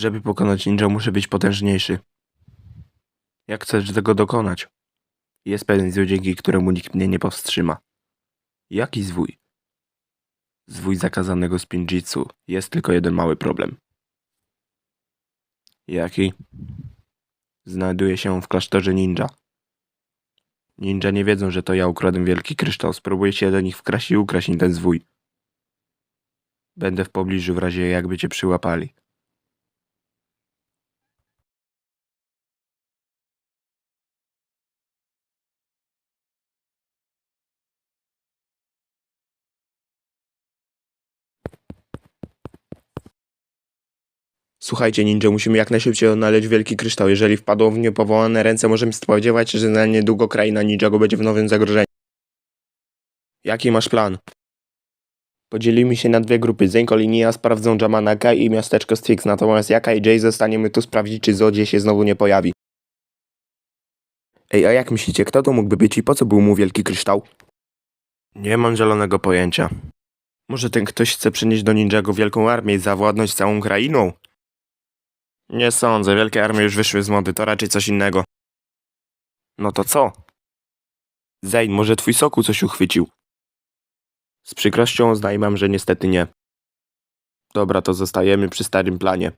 Żeby pokonać ninja, muszę być potężniejszy. Jak chcesz tego dokonać? Jest pewien zwój, dzięki któremu nikt mnie nie powstrzyma. Jaki zwój? Zwój zakazanego spinjitsu. Jest tylko jeden mały problem. Jaki? Znajduje się w klasztorze ninja. Ninja nie wiedzą, że to ja ukradłem wielki kryształ. Spróbuję się do nich wkraść i ukraść ten zwój. Będę w pobliżu w razie jakby cię przyłapali. Słuchajcie, ninja, musimy jak najszybciej odnaleźć wielki kryształ. Jeżeli wpadło w niepowołane ręce, możemy spodziewać się, że na niedługo kraina Ninjago będzie w nowym zagrożeniu. Jaki masz plan? Podzielimy się na dwie grupy. Zenko i Nia sprawdzą Jamanaka i miasteczko Styx, natomiast Jaka i Jay zostaniemy tu sprawdzić, czy Zodzie się znowu nie pojawi. Ej, a jak myślicie, kto to mógłby być i po co był mu wielki kryształ? Nie mam zielonego pojęcia. Może ten ktoś chce przynieść do Ninjago wielką armię i zawładnąć całą krainą? Nie sądzę, wielkie armie już wyszły z mody, to raczej coś innego. No to co? Zain, może twój soku coś uchwycił? Z przykrością oznajmam, że niestety nie. Dobra, to zostajemy przy starym planie.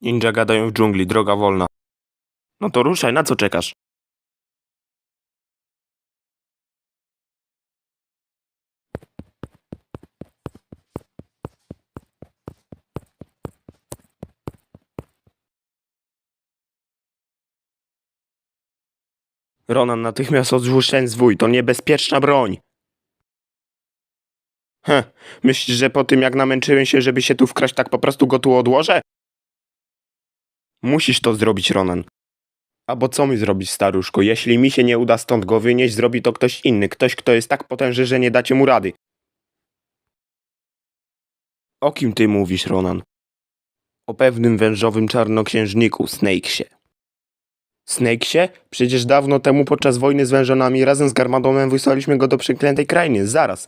Ninja gadają w dżungli, droga wolna. No to ruszaj, na co czekasz? Ronan, natychmiast odrzuć ten zwój, to niebezpieczna broń. Heh, myślisz, że po tym jak namęczyłem się, żeby się tu wkraść, tak po prostu go tu odłożę? Musisz to zrobić, Ronan. Albo co mi zrobić, staruszko? Jeśli mi się nie uda stąd go wynieść, zrobi to ktoś inny. Ktoś, kto jest tak potężny, że nie dacie mu rady. O kim ty mówisz, Ronan? O pewnym wężowym czarnoksiężniku, Snakesie. Snakesie? Przecież dawno temu podczas wojny z wężonami razem z Garmadomem wysłaliśmy go do przeklętej krainy. Zaraz.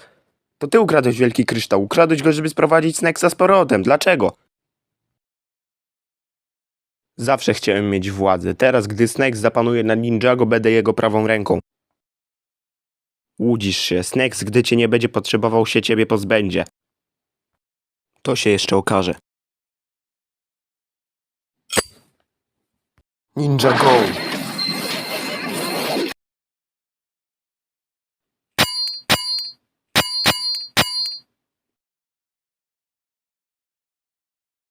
To ty ukradłeś wielki kryształ. Ukradłeś go, żeby sprowadzić Snakesa z powrotem. Dlaczego? Zawsze chciałem mieć władzę. Teraz, gdy Snakes zapanuje nad Ninjago, będę jego prawą ręką. Łudzisz się. Snakes, gdy cię nie będzie potrzebował, się ciebie pozbędzie. To się jeszcze okaże. Ninja Go!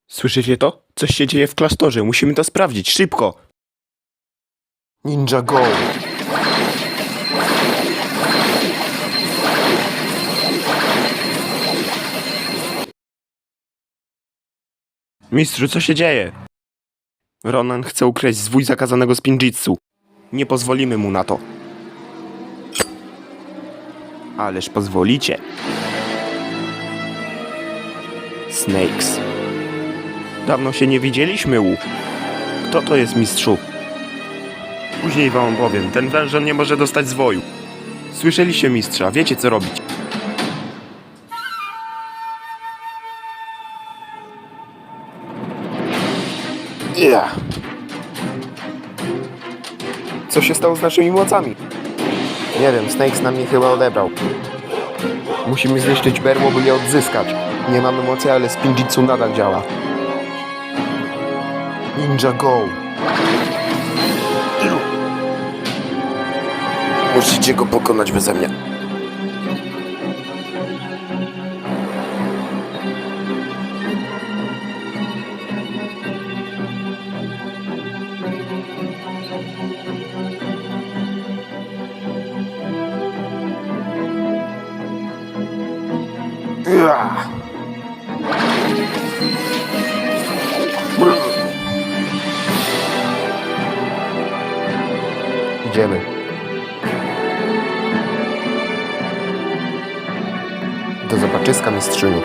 Słyszycie to? Coś się dzieje w klasztorze. Musimy to sprawdzić. Szybko! Ninja Go! Mistrzu, co się dzieje? Ronan chce ukraść zwój zakazanego spinjitsu. Nie pozwolimy mu na to. Ależ pozwolicie. Snakes. Dawno się nie widzieliśmy, Wu. Kto to jest mistrzu? Później wam powiem. Ten wężon nie może dostać zwoju. Słyszeliście mistrza, wiecie co robić. Yeah. Co się stało z naszymi mocami? Nie wiem, Snakes nam je chyba odebrał. Musimy zniszczyć berło, by je odzyskać. Nie mamy mocy, ale Spinjitsu nadal działa. Ninja Go! Musicie go pokonać beze mnie. Idziemy. Do zobaczyska mistrzyni.